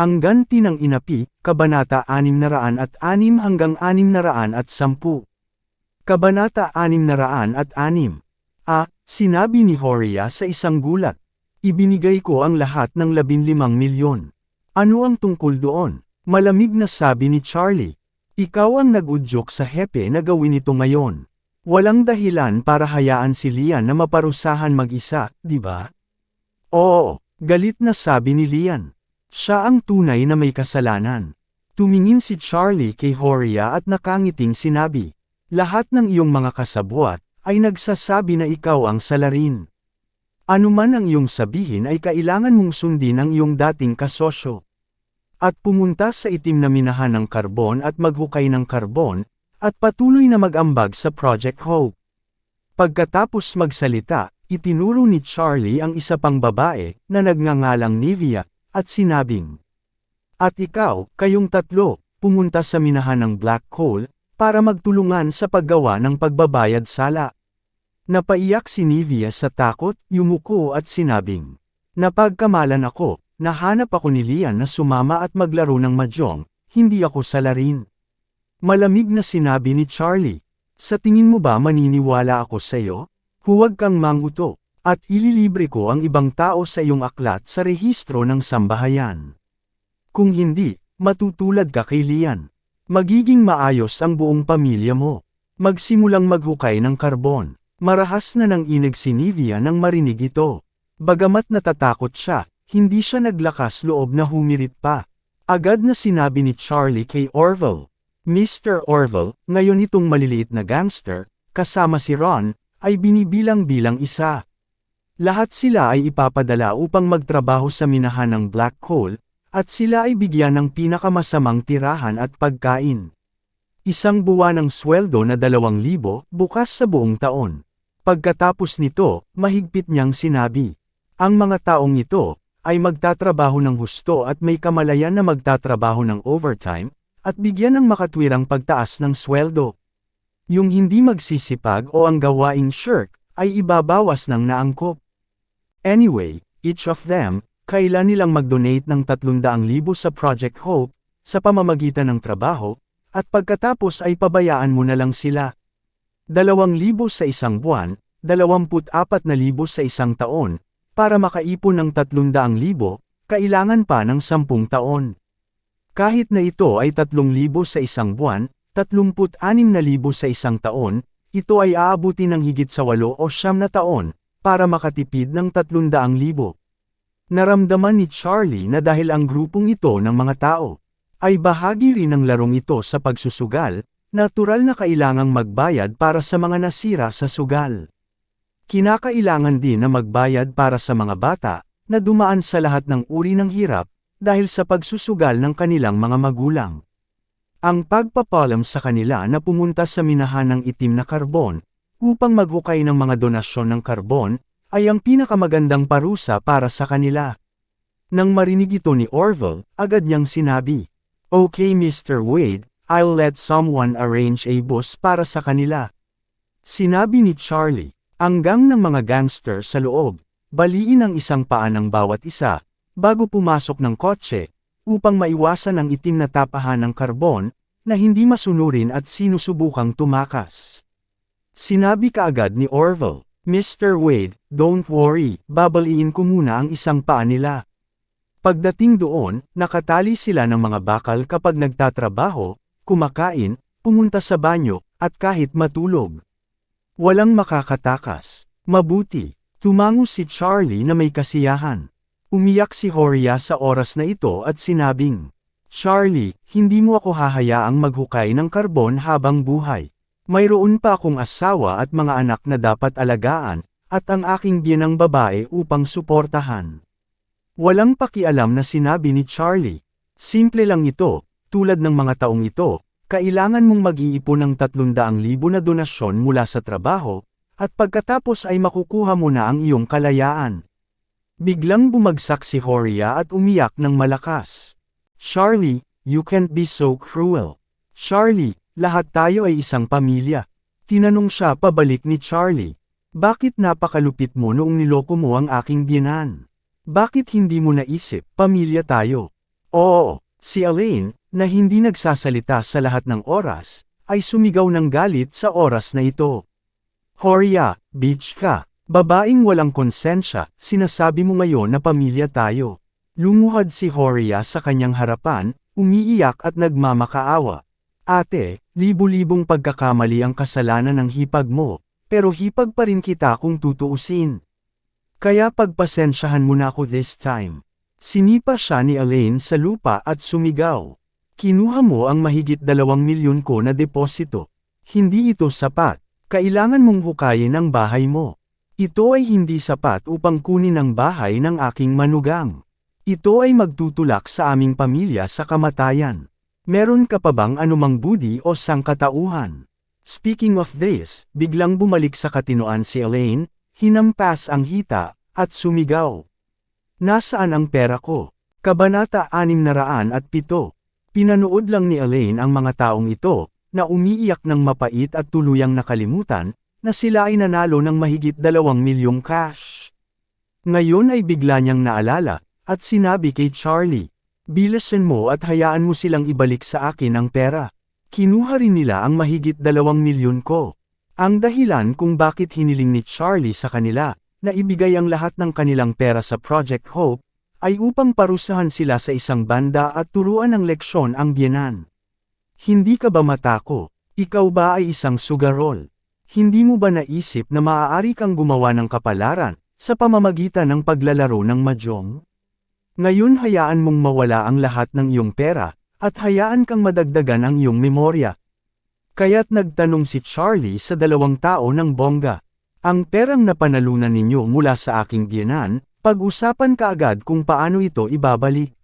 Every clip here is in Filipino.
Ang ganti ng inapi, Kabanata 606 hanggang 610. Kabanata 606 A. Sinabi ni Horia sa isang gulat. Ibinigay ko ang lahat ng 15 milyon. Ano ang tungkol doon? Malamig na sabi ni Charlie. Ikaw ang nag-udyok sa hepe na gawin ito ngayon. Walang dahilan para hayaan si Lian na maparusahan mag-isa, di ba? Oo, galit na sabi ni Lian. Siya ang tunay na may kasalanan. Tumingin si Charlie kay Horia at nakangiting sinabi, Lahat ng iyong mga kasabwat, ay nagsasabi na ikaw ang salarin. Ano man ang iyong sabihin ay kailangan mong sundin ang iyong dating kasosyo. At pumunta sa itim na minahan ng karbon at maghukay ng karbon, at patuloy na mag-ambag sa Project Hope. Pagkatapos magsalita, itinuro ni Charlie ang isa pang babae, na nagngangalang Nivea, at sinabing, At ikaw, kayong tatlo, pumunta sa minahan ng black coal, para magtulungan sa paggawa ng pagbabayad sala. Napaiyak si Nivea sa takot, yumuko at sinabing, Napagkamalan ako, nahanap ako ni Lian na sumama at maglaro ng mahjong, hindi ako salarin. Malamig na sinabi ni Charlie, Sa tingin mo ba maniniwala ako sa iyo? Huwag kang manguto, at ililibre ko ang ibang tao sa iyong aklat sa rehistro ng sambahayan. Kung hindi, matutulad ka kay Lian. Magiging maayos ang buong pamilya mo. Magsimulang maghukay ng karbon. Marahas na ng inig si Nivea nang marinig ito. Bagamat natatakot siya, hindi siya naglakas loob na humirit pa. Agad na sinabi ni Charlie kay Orville. Mr. Orville, ngayon itong maliliit na gangster, kasama si Ron, ay binibilang-bilang isa. Lahat sila ay ipapadala upang magtrabaho sa minahan ng black coal, at sila ay bigyan ng pinakamasamang tirahan at pagkain. Isang buwan ng sweldo na 2,000 bukas sa buong taon. Pagkatapos nito, mahigpit niyang sinabi, ang mga taong ito, ay magtatrabaho ng husto at may kamalayan na magtatrabaho ng overtime, at bigyan ng makatwirang pagtaas ng sweldo. Yung hindi magsisipag o ang gawaing shirk, ay ibabawas ng naangkop. Anyway, each of them, kailan nilang mag-donate ng 300,000 sa Project Hope, sa pamamagitan ng trabaho, at pagkatapos ay pabayaan mo na lang sila. 2,000 sa isang buwan, 24,000 sa isang taon, para makaipon ng 300,000, kailangan pa ng 10 taon. Kahit na ito ay 3,000 sa isang buwan, 36,000 sa isang taon, ito ay aabuti ng higit sa 8 o 9 na taon, para makatipid ng 300,000. Naramdaman ni Charlie na dahil ang grupong ito ng mga tao ay bahagi rin ng larong ito sa pagsusugal, natural na kailangang magbayad para sa mga nasira sa sugal. Kinakailangan din na magbayad para sa mga bata na dumaan sa lahat ng uri ng hirap dahil sa pagsusugal ng kanilang mga magulang. Ang pagpapalam sa kanila na pumunta sa minahan ng itim na karbon upang maghukay ng mga donasyon ng karbon ay ang pinakamagandang parusa para sa kanila. Nang marinig ito ni Orville, agad niyang sinabi, Okay Mr. Wade, I'll let someone arrange a bus para sa kanila. Sinabi ni Charlie, ang gang ng mga gangster sa loob, baliin ang isang paa ng bawat isa, bago pumasok ng kotse, upang maiwasan ang itim na tapahan ng karbon, na hindi masunurin at sinusubukang tumakas. Sinabi kaagad ni Orville, Mr. Wade, don't worry, babaliin ko muna ang isang paa nila. Pagdating doon, nakatali sila ng mga bakal kapag nagtatrabaho, kumakain, pumunta sa banyo, at kahit matulog. Walang makakatakas. Mabuti. Tumango si Charlie na may kasiyahan. Umiyak si Horia sa oras na ito at sinabing, Charlie, hindi mo ako hahayaang maghukay ng karbon habang buhay. Mayroon pa akong asawa at mga anak na dapat alagaan, at ang aking biyanang babae upang suportahan. Walang pakialam na sinabi ni Charlie. Simple lang ito, tulad ng mga taong ito, kailangan mong mag-iipon ng 300,000 na donasyon mula sa trabaho, at pagkatapos ay makukuha mo na ang iyong kalayaan. Biglang bumagsak si Horia at umiyak ng malakas. Charlie, you can't be so cruel. Charlie, lahat tayo ay isang pamilya. Tinanong siya pabalik ni Charlie. Bakit napakalupit mo noong niloko mo ang aking biyanan? Bakit hindi mo naisip, pamilya tayo? Oo, si Elaine, na hindi nagsasalita sa lahat ng oras, ay sumigaw ng galit sa oras na ito. Horia, bitch ka. Babaeng walang konsensya, sinasabi mo ngayon na pamilya tayo. Lumuhad si Horia sa kanyang harapan, umiiyak at nagmamakaawa. Ate, libo-libong pagkakamali ang kasalanan ng hipag mo, pero hipag pa rin kita kung tutuusin. Kaya pagpasensyahan mo na ako this time. Sinipa siya ni Elaine sa lupa at sumigaw. Kinuha mo ang mahigit dalawang milyon ko na deposito. Hindi ito sapat. Kailangan mong hukayin ang bahay mo. Ito ay hindi sapat upang kunin ang bahay ng aking manugang. Ito ay magtutulak sa aming pamilya sa kamatayan. Meron ka pa bang anumang budi o sangkatauhan? Speaking of this, biglang bumalik sa katinoan si Elaine, hinampas ang hita, at sumigaw. Nasaan ang pera ko? Kabanata 607. Pinanood lang ni Elaine ang mga taong ito, na umiiyak ng mapait at tuluyang nakalimutan, na sila ay nanalo ng mahigit dalawang milyong cash. Ngayon ay bigla niyang naalala, at sinabi kay Charlie, Bilasan mo at hayaan mo silang ibalik sa akin ang pera. Kinuha rin nila ang mahigit dalawang milyon ko. Ang dahilan kung bakit hiniling ni Charlie sa kanila, na ibigay ang lahat ng kanilang pera sa Project Hope, ay upang parusahan sila sa isang banda at turuan ng leksyon ang biyenan. Hindi ka ba matako? Ikaw ba ay isang sugarol? Hindi mo ba naisip na maaari kang gumawa ng kapalaran, sa pamamagitan ng paglalaro ng mahjong? Ngayon hayaan mong mawala ang lahat ng iyong pera, at hayaan kang madagdagan ang iyong memorya. Kaya't nagtanong si Charlie sa dalawang tao ng bongga. Ang perang napanalunan ninyo mula sa aking biyanan, pag-usapan kaagad kung paano ito ibabalik.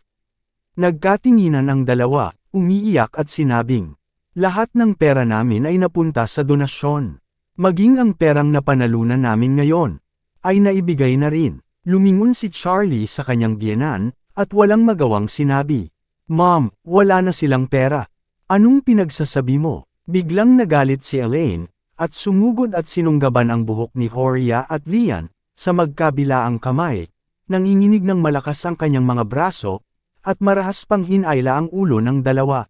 Nagkatinginan ang dalawa, umiiyak at sinabing, lahat ng pera namin ay napunta sa donasyon. Maging ang perang napanalunan namin ngayon, ay naibigay na rin. Lumingon si Charlie sa kanyang biyenan, at walang magawang sinabi. Mom, wala na silang pera. Anong pinagsasabi mo? Biglang nagalit si Elaine, at sumugod at sinunggaban ang buhok ni Horia at Lian, sa magkabila ang kamay, nanginginig ng malakas ang kanyang mga braso, at marahas pang hinayla ang ulo ng dalawa.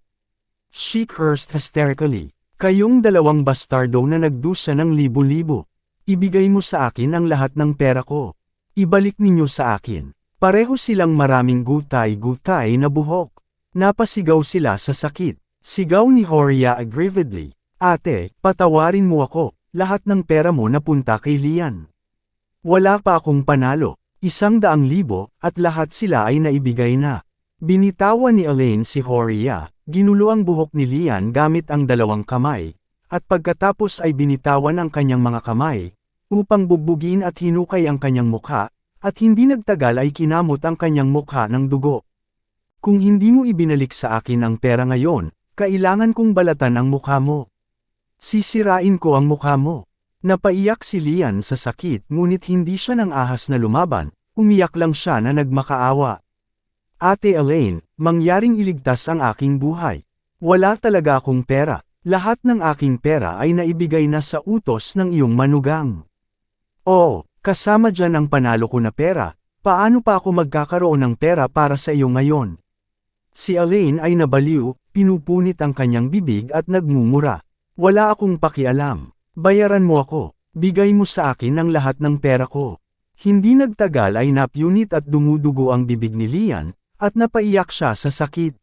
She cursed hysterically. Kayong dalawang bastardo na nagdusa ng libo-libo. Ibigay mo sa akin ang lahat ng pera ko. Ibalik ninyo sa akin. Pareho silang maraming gutay-gutay na buhok. Napasigaw sila sa sakit. Sigaw ni Horia aggrievedly. Ate, patawarin mo ako. Lahat ng pera mo napunta kay Lian. Wala pa akong panalo. Isang daang libo, at lahat sila ay naibigay na. Binitawan ni Elaine si Horia, Ginulo ang buhok ni Lian gamit ang dalawang kamay, at pagkatapos ay binitawan ang kanyang mga kamay, upang bugbugin at hinukay ang kanyang mukha, at hindi nagtagal ay kinamot ang kanyang mukha ng dugo. Kung hindi mo ibinalik sa akin ang pera ngayon, kailangan kong balatan ang mukha mo. Sisirain ko ang mukha mo. Napaiyak si Lian sa sakit ngunit hindi siya nang ahas na lumaban, umiyak lang siya na nagmakaawa. Ate Elaine, mangyaring iligtas ang aking buhay. Wala talaga akong pera. Lahat ng aking pera ay naibigay na sa utos ng iyong manugang. Oo, kasama dyan ang panalo ko na pera, paano pa ako magkakaroon ng pera para sa iyo ngayon? Si Elaine ay nabaliw, pinupunit ang kanyang bibig at nagmumura. Wala akong pakialam. Bayaran mo ako. Bigay mo sa akin ang lahat ng pera ko. Hindi nagtagal ay napunit at dumudugo ang bibig ni Lian, at napaiyak siya sa sakit.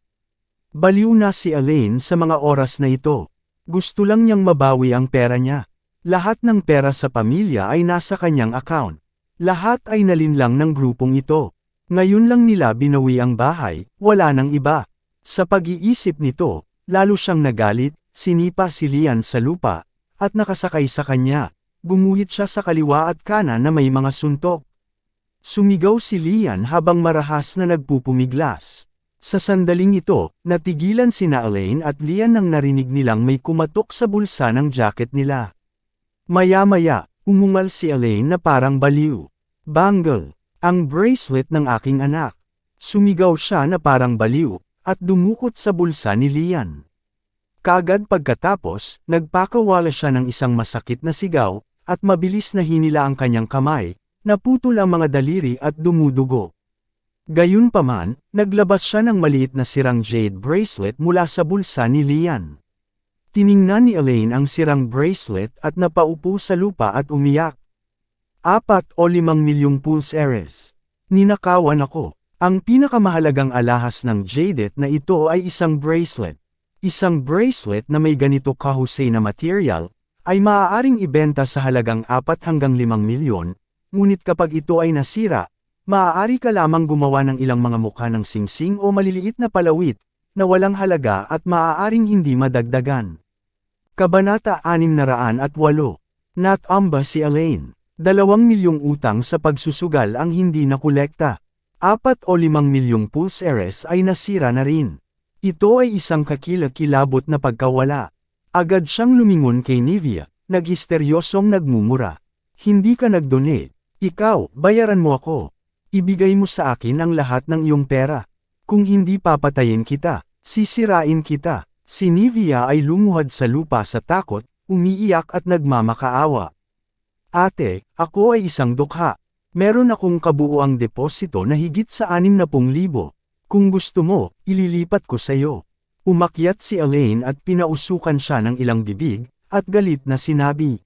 Baliw na si Elaine sa mga oras na ito. Gusto lang niyang mabawi ang pera niya. Lahat ng pera sa pamilya ay nasa kanyang account. Lahat ay nalinlang ng grupong ito. Ngayon lang nila binawi ang bahay, wala nang iba. Sa pag-iisip nito, lalo siyang nagalit, sinipa si Lian sa lupa, at nakasakay sa kanya. Gumuhit siya sa kaliwa at kanan na may mga suntok. Sumigaw si Lian habang marahas na nagpupumiglas. Sa sandaling ito, natigilan sina Elaine at Lian nang narinig nilang may kumatok sa bulsa ng jacket nila. Maya-maya, umungal si Elaine na parang baliw. Bangle, ang bracelet ng aking anak. Sumigaw siya na parang baliw, at dumukot sa bulsa ni Lian. Kagad pagkatapos, nagpakawala siya ng isang masakit na sigaw, at mabilis na hinila ang kanyang kamay, naputol ang mga daliri at dumudugo. Gayunpaman, naglabas siya ng maliit na sirang jade bracelet mula sa bulsa ni Lian. Tiningnan ni Elaine ang sirang bracelet at napaupo sa lupa at umiyak. Apat o limang milyong pulse eres. Ninakawan ako. Ang pinakamahalagang alahas ng jadet na ito ay isang bracelet. Isang bracelet na may ganito kahusay na material, ay maaaring ibenta sa halagang 4 hanggang 5 milyon, ngunit kapag ito ay nasira, Maaari ka lamang gumawa ng ilang mga mukha ng singsing o maliliit na palawit, na walang halaga at maaaring hindi madagdagan. Kabanata 608 Natamba si Elaine. Dalawang milyong utang sa pagsusugal ang hindi nakolekta. Apat o limang milyong pulse eres ay nasira na rin. Ito ay isang kakilakilabot na pagkawala. Agad siyang lumingon kay Nivea, naghisteryosong nagmumura. Hindi ka nagdonate. Ikaw, bayaran mo ako. Ibigay mo sa akin ang lahat ng iyong pera. Kung hindi papatayin kita, sisirain kita. Si Nivea ay lumuhad sa lupa sa takot, umiiyak at nagmamakaawa. Ate, ako ay isang dukha. Meron akong kabuuang deposito na higit sa 60,000. Kung gusto mo, ililipat ko sa iyo. Umakyat si Elaine at pinausukan siya ng ilang bibig, at galit na sinabi.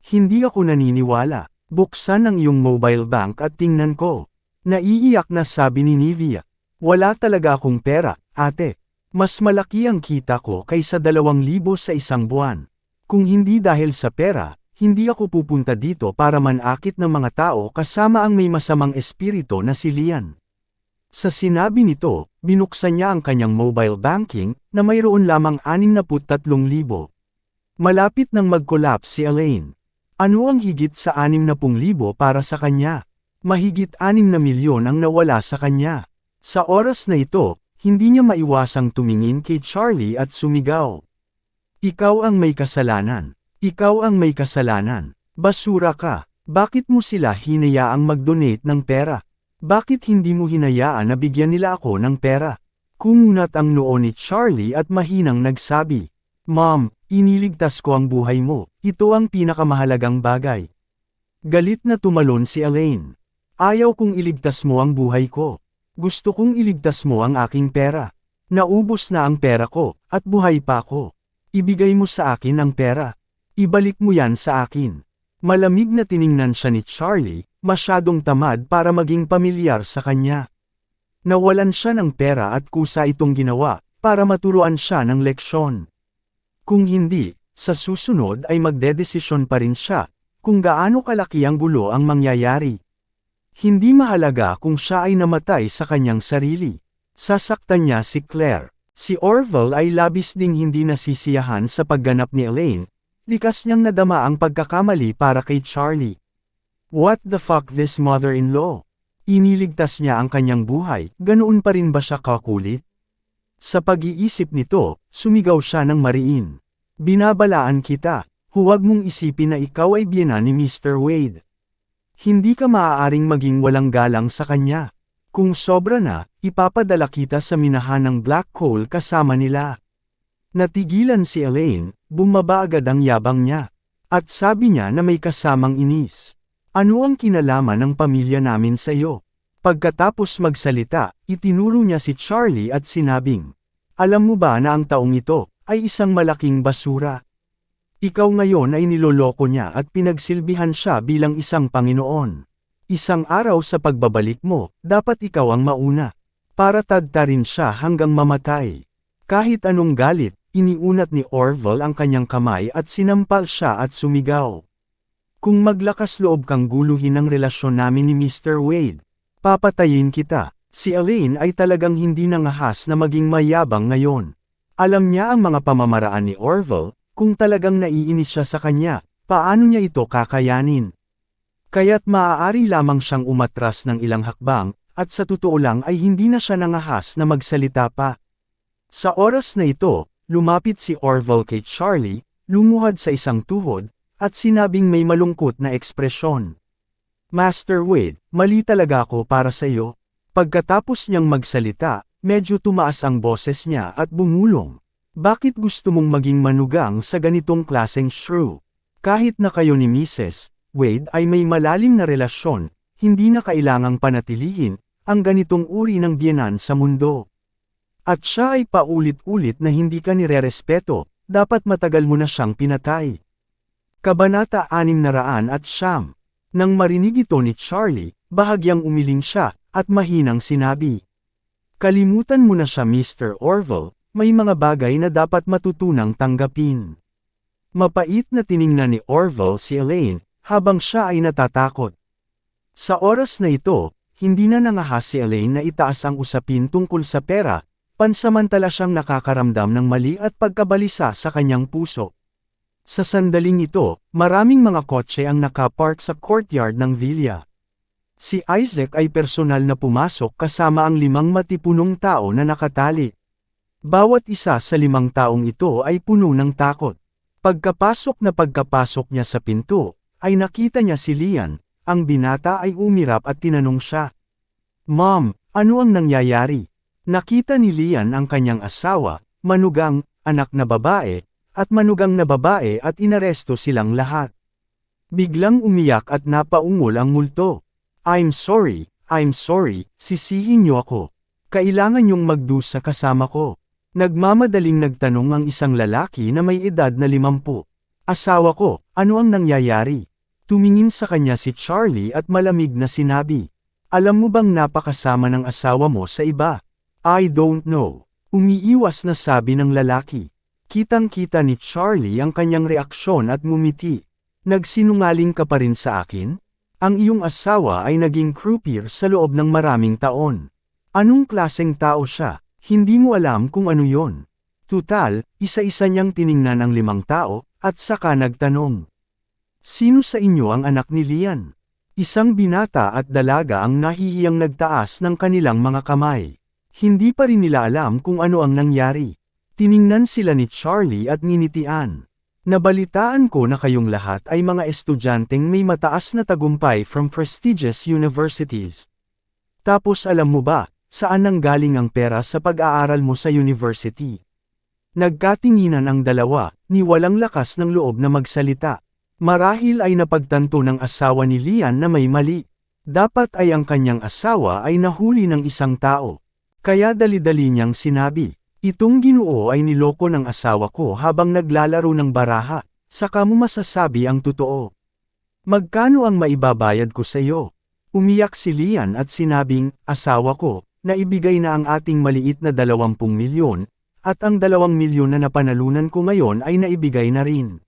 Hindi ako naniniwala. Buksan ang iyong mobile bank at tingnan ko. Naiiyak na sabi ni Nivea. Wala talaga akong pera, ate. Mas malaki ang kita ko kaysa dalawang libo sa isang buwan. Kung hindi dahil sa pera, hindi ako pupunta dito para manakit ng mga tao kasama ang may masamang espiritu na si Lian. Sa sinabi nito, binuksan niya ang kanyang mobile banking na mayroon lamang 63,000. Malapit nang mag-collapse si Elaine. Ano ang higit sa 60,000 para sa kanya? Mahigit 6 na milyon ang nawala sa kanya. Sa oras na ito, hindi niya maiwasang tumingin kay Charlie at sumigaw. Ikaw ang may kasalanan. Ikaw ang may kasalanan. Basura ka. Bakit mo sila hinayaang mag-donate ng pera? Bakit hindi mo hinayaan na bigyan nila ako ng pera? Kumunat ang noo ni Charlie at mahinang nagsabi, Mom, iniligtas ko ang buhay mo. Ito ang pinakamahalagang bagay. Galit na tumalon si Elaine. Ayaw kong iligtas mo ang buhay ko. Gusto kong iligtas mo ang aking pera. Naubos na ang pera ko, at buhay pa ako. Ibigay mo sa akin ang pera. Ibalik mo yan sa akin. Malamig na tiningnan siya ni Charlie, masyadong tamad para maging pamilyar sa kanya. Nawalan siya ng pera at kusa itong ginawa, para maturuan siya ng leksyon. Kung hindi, sa susunod ay magdedesisyon pa rin siya, kung gaano kalaki ang gulo ang mangyayari. Hindi mahalaga kung siya ay namatay sa kanyang sarili. Sasaktan niya si Claire. Si Orville ay labis ding hindi nasisiyahan sa pagganap ni Elaine, likas niyang nadama ang pagkakamali para kay Charlie. What the fuck this mother-in-law? Iniligtas niya ang kanyang buhay, ganoon pa rin ba siya kakulit? Sa pag-iisip nito, sumigaw siya ng mariin. Binabalaan kita, huwag mong isipin na ikaw ay biyena ni Mr. Wade. Hindi ka maaaring maging walang galang sa kanya. Kung sobra na, ipapadala kita sa minahan ng black hole kasama nila. Natigilan si Elaine, bumaba agad ang yabang niya. At sabi niya na may kasamang inis. Ano ang kinalaman ng pamilya namin sa iyo? Pagkatapos magsalita, itinuro niya si Charlie at sinabing, Alam mo ba na ang taong ito, ay isang malaking basura? Ikaw ngayon ay niloloko niya at pinagsilbihan siya bilang isang Panginoon. Isang araw sa pagbabalik mo, dapat ikaw ang mauna. Para tadtarin siya hanggang mamatay. Kahit anong galit, iniunat ni Orville ang kanyang kamay at sinampal siya at sumigaw. Kung maglakas loob kang guluhin ang relasyon namin ni Mr. Wade, papatayin kita. Si Elaine ay talagang hindi nangahas na maging mayabang ngayon. Alam niya ang mga pamamaraan ni Orville, kung talagang naiinis siya sa kanya, paano niya ito kakayanin? Kaya't maaari lamang siyang umatras ng ilang hakbang, at sa totoo lang ay hindi na siya nangahas na magsalita pa. Sa oras na ito, lumapit si Orville kay Charlie, lumuhad sa isang tuhod, at sinabing may malungkot na ekspresyon. Master Wade, mali talaga ako para sa iyo. Pagkatapos niyang magsalita, medyo tumaas ang boses niya at bumulong. Bakit gusto mong maging manugang sa ganitong klaseng shrew? Kahit na kayo ni Mrs. Wade ay may malalim na relasyon, hindi na kailangang panatilihin ang ganitong uri ng biyenan sa mundo. At siya ay paulit-ulit na hindi ka nirerespeto, dapat matagal mo na siyang pinatay. Kabanata 600 at siyam. Nang marinig ito ni Charlie, bahagyang umiling siya, at mahinang sinabi. Kalimutan mo na siya Mr. Orville, may mga bagay na dapat matutunang tanggapin. Mapait na tiningnan ni Orville si Elaine, habang siya ay natatakot. Sa oras na ito, hindi na nangahas si Elaine na itaas ang usapin tungkol sa pera, pansamantala siyang nakakaramdam ng mali at pagkabalisa sa kanyang puso. Sa sandaling ito, maraming mga kotse ang nakapark sa courtyard ng villa. Si Isaac ay personal na pumasok kasama ang limang matipunong tao na nakatali. Bawat isa sa limang taong ito ay puno ng takot. Pagkapasok na pagkapasok niya sa pinto, ay nakita niya si Lian, ang binata ay umirap at tinanong siya. Mom, ano ang nangyayari? Nakita ni Lian ang kanyang asawa, manugang, anak na babae, at manugang na babae at inaresto silang lahat. Biglang umiyak at napaungol ang multo. I'm sorry, I'm sorry, sisihin niyo ako. Kailangan niyong magdusa kasama ko. Nagmamadaling nagtanong ang isang lalaki na may edad na limampu. Asawa ko, ano ang nangyayari? Tumingin sa kanya si Charlie at malamig na sinabi. Alam mo bang napakasama ng asawa mo sa iba? I don't know. Umiiwas na sabi ng lalaki. Kitang-kita ni Charlie ang kanyang reaksyon at ngumiti. Nagsinungaling ka pa rin sa akin? Ang iyong asawa ay naging croupier sa loob ng maraming taon. Anong klaseng tao siya? Hindi mo alam kung ano yon. Tutal, isa-isa niyang tiningnan ang limang tao, at saka nagtanong. Sino sa inyo ang anak ni Lian? Isang binata at dalaga ang nahihiyang nagtaas ng kanilang mga kamay. Hindi pa rin nila alam kung ano ang nangyari. Tiningnan sila ni Charlie at nginitian. Nabalitaan ko na kayong lahat ay mga estudyanteng may mataas na tagumpay from prestigious universities. Tapos alam mo ba, saan nanggaling ang pera sa pag-aaral mo sa university? Nagkatinginan ang dalawa, ni walang lakas ng loob na magsalita. Marahil ay napagtanto ng asawa ni Lian na may mali. Dapat ay ang kanyang asawa ay nahuli ng isang tao. Kaya dali-dali niyang sinabi, itong ginoo ay niloko ng asawa ko habang naglalaro ng baraha, saka mo masasabi ang totoo. Magkano ang maibabayad ko sa iyo? Umiyak si Lian at sinabing, asawa ko, na ibigay na ang ating maliit na 20 milyon, at ang 2 milyon na napanalunan ko ngayon ay naibigay na rin.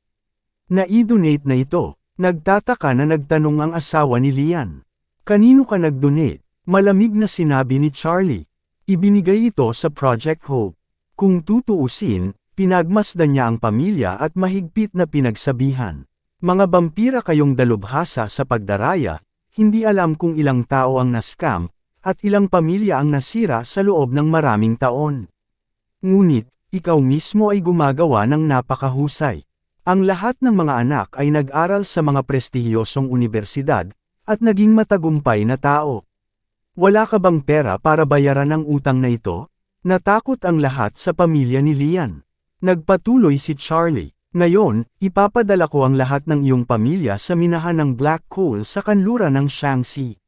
Na-donate na ito. Nagtataka na nagtanong ang asawa ni Lian. Kanino ka nag-donate? Malamig na sinabi ni Charlie. Ibinigay ito sa Project Hope. Kung tutuusin, pinagmasdan niya ang pamilya at mahigpit na pinagsabihan. Mga vampira kayong dalubhasa sa pagdaraya, hindi alam kung ilang tao ang naskam, at ilang pamilya ang nasira sa loob ng maraming taon. Ngunit, ikaw mismo ay gumagawa ng napakahusay. Ang lahat ng mga anak ay nag-aral sa mga prestihiyosong universidad, at naging matagumpay na tao. Wala ka bang pera para bayaran ang utang na ito? Natakot ang lahat sa pamilya ni Lian. Nagpatuloy si Charlie. Ngayon, ipapadala ko ang lahat ng iyong pamilya sa minahan ng black coal sa kanluran ng Shaanxi.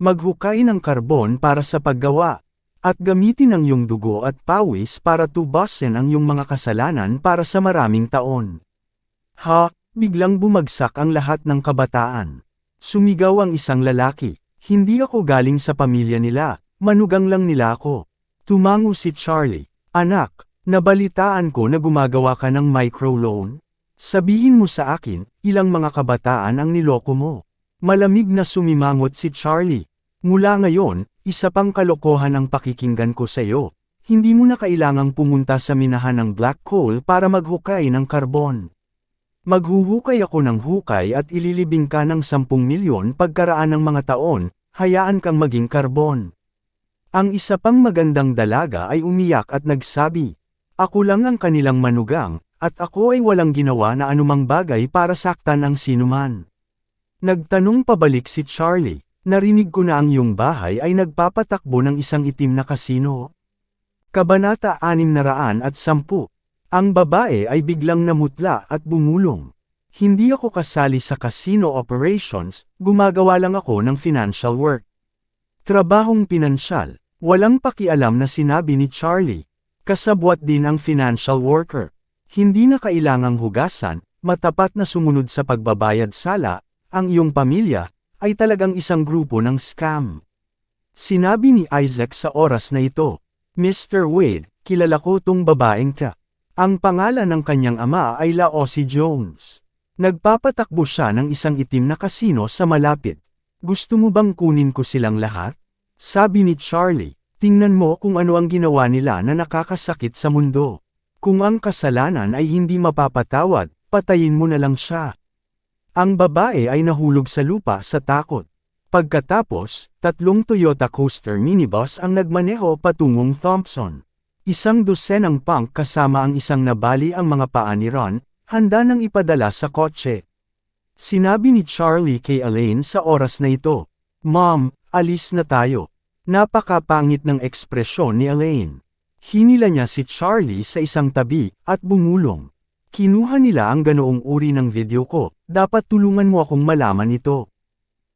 Maghukay ng karbon para sa paggawa, at gamitin ang iyong dugo at pawis para tubasin ang iyong mga kasalanan para sa maraming taon. Ha, biglang bumagsak ang lahat ng kabataan. Sumigaw ang isang lalaki, hindi ako galing sa pamilya nila, manugang lang nila ako. Tumango si Charlie, anak, nabalitaan ko na gumagawa ka ng microloan? Sabihin mo sa akin, ilang mga kabataan ang niloko mo. Malamig na sumimangot si Charlie. Mula ngayon, isa pang kalokohan ang pakikinggan ko sa iyo. Hindi mo na kailangang pumunta sa minahan ng black coal para maghukay ng karbon. Maghuhukay ako ng hukay at ililibing ka ng 10 milyon pagkaraan ng mga taon, hayaan kang maging karbon. Ang isa pang magandang dalaga ay umiyak at nagsabi, Ako lang ang kanilang manugang, at ako ay walang ginawa na anumang bagay para saktan ang sinuman. Nagtanong pabalik si Charlie, narinig ko na ang iyong bahay ay nagpapatakbo ng isang itim na kasino. Kabanata 610 Ang babae ay biglang namutla at bumulong. Hindi ako kasali sa casino operations, gumagawa lang ako ng financial work. Trabahong pinansyal, walang pakialam na sinabi ni Charlie. Kasabwat din ang financial worker. Hindi na kailangang hugasan, matapat na sumunod sa pagbabayad sala, ang iyong pamilya, ay talagang isang grupo ng scam. Sinabi ni Isaac sa oras na ito, Mr. Wade, kilala ko tong babaeng ta. Ang pangalan ng kanyang ama ay Laosi Jones. Nagpapatakbo siya ng isang itim na kasino sa malapit. Gusto mo bang kunin ko silang lahat? Sabi ni Charlie, tingnan mo kung ano ang ginawa nila na nakakasakit sa mundo. Kung ang kasalanan ay hindi mapapatawad, patayin mo na lang siya. Ang babae ay nahulog sa lupa sa takot. Pagkatapos, tatlong Toyota Coaster minibus ang nagmaneho patungong Thompson. Isang dosenang punk kasama ang isang nabali ang mga paa ni Ron, handa nang ipadala sa kotse. Sinabi ni Charlie kay Elaine sa oras na ito, Mom, alis na tayo. Napakapangit ng ekspresyon ni Elaine. Hinila niya si Charlie sa isang tabi, at bumulong. Kinuha nila ang ganoong uri ng video ko, dapat tulungan mo akong malaman ito.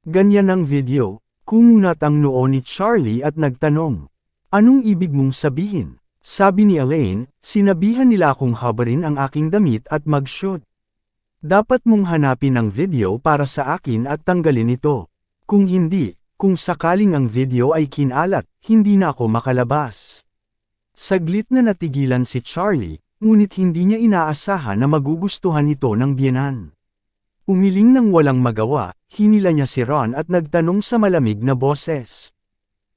Ganyan ang video, kumunat ang noo ni Charlie at nagtanong. Anong ibig mong sabihin? Sabi ni Elaine, sinabihan nila akong habarin ang aking damit at mag-shoot. Dapat mong hanapin ang video para sa akin at tanggalin ito. Kung hindi, kung sakaling ang video ay kinalat, hindi na ako makalabas. Saglit na natigilan si Charlie, ngunit hindi niya inaasahan na magugustuhan ito ng biyenan. Umiling ng walang magawa, hinila niya si Ron at nagtanong sa malamig na boses.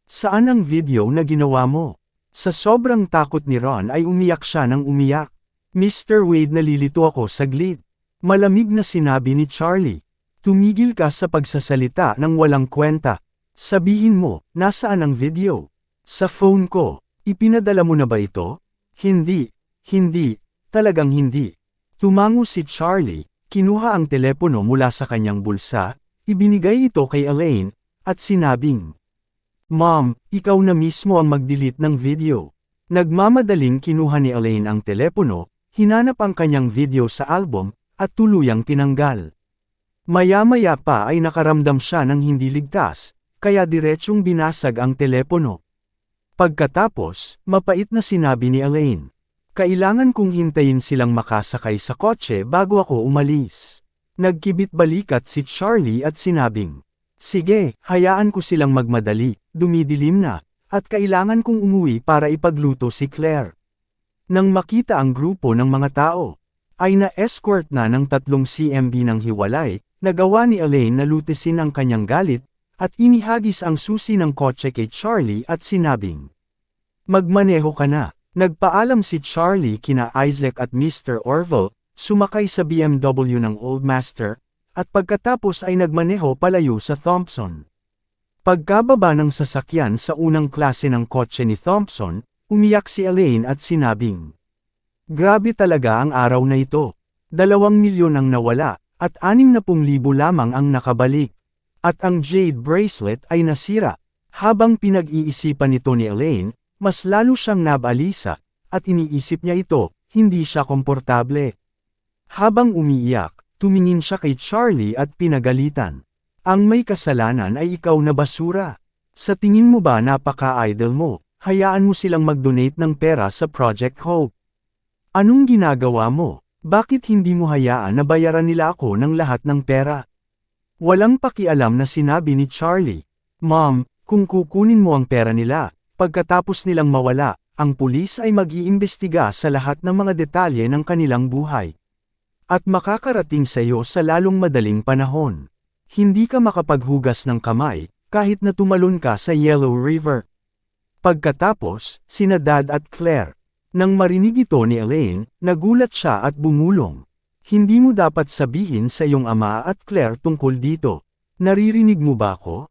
Saan ang video na ginawa mo? Sa sobrang takot ni Ron ay umiyak siya ng umiyak. Mr. Wade nalilito ako saglit. Malamig na sinabi ni Charlie. Tumigil ka sa pagsasalita ng walang kwenta. Sabihin mo, nasaan ang video? Sa phone ko. Ipinadala mo na ba ito? Hindi. Hindi. Talagang hindi. Tumango si Charlie, Kinuha ang telepono mula sa kanyang bulsa, ibinigay ito kay Elaine, at sinabing, Mom, ikaw na mismo ang mag-delete ng video. Nagmamadaling kinuha ni Elaine ang telepono, hinanap ang kanyang video sa album, at tuluyang tinanggal. Maya-maya pa ay nakaramdam siya ng hindi ligtas, kaya diretsyong binasag ang telepono. Pagkatapos, mapait na sinabi ni Elaine, kailangan kong hintayin silang makasakay sa kotse bago ako umalis. Nagkibit balikat si Charlie at sinabing, Sige, hayaan ko silang magmadali, dumidilim na, at kailangan kong umuwi para ipagluto si Claire. Nang makita ang grupo ng mga tao, ay na-escort na ng tatlong CMB ng hiwalay, nagawa ni Elaine na lutesin ang kanyang galit, at inihagis ang susi ng kotse kay Charlie at sinabing, Magmaneho ka na. Nagpaalam si Charlie kina Isaac at Mr. Orville, sumakay sa BMW ng Old Master, at pagkatapos ay nagmaneho palayo sa Thompson. Pagkababa ng sasakyan sa unang klase ng kotse ni Thompson, umiyak si Elaine at sinabing, Grabe talaga ang araw na ito. Dalawang milyon ang nawala, at anim na pung libo lamang ang nakabalik. At ang jade bracelet ay nasira. Habang pinag-iisipan nito ni Elaine, mas lalo siyang nabalisa, at iniisip niya ito, hindi siya komportable. Habang umiiyak, tumingin siya kay Charlie at pinagalitan. Ang may kasalanan ay ikaw na basura. Sa tingin mo ba napaka-idol mo, hayaan mo silang mag-donate ng pera sa Project Hope. Anong ginagawa mo? Bakit hindi mo hayaan na bayaran nila ako ng lahat ng pera? Walang pakialam na sinabi ni Charlie. Mom, kung kukunin mo ang pera nila, Pagkatapos nilang mawala, ang pulis ay mag-iimbestiga sa lahat ng mga detalye ng kanilang buhay. At makakarating sa iyo sa lalong madaling panahon. Hindi ka makapaghugas ng kamay, kahit na tumalon ka sa Yellow River. Pagkatapos, sina Dad at Claire. Nang marinig ito ni Elaine, nagulat siya at bumulong. Hindi mo dapat sabihin sa iyong ama at Claire tungkol dito. Naririnig mo ba ako?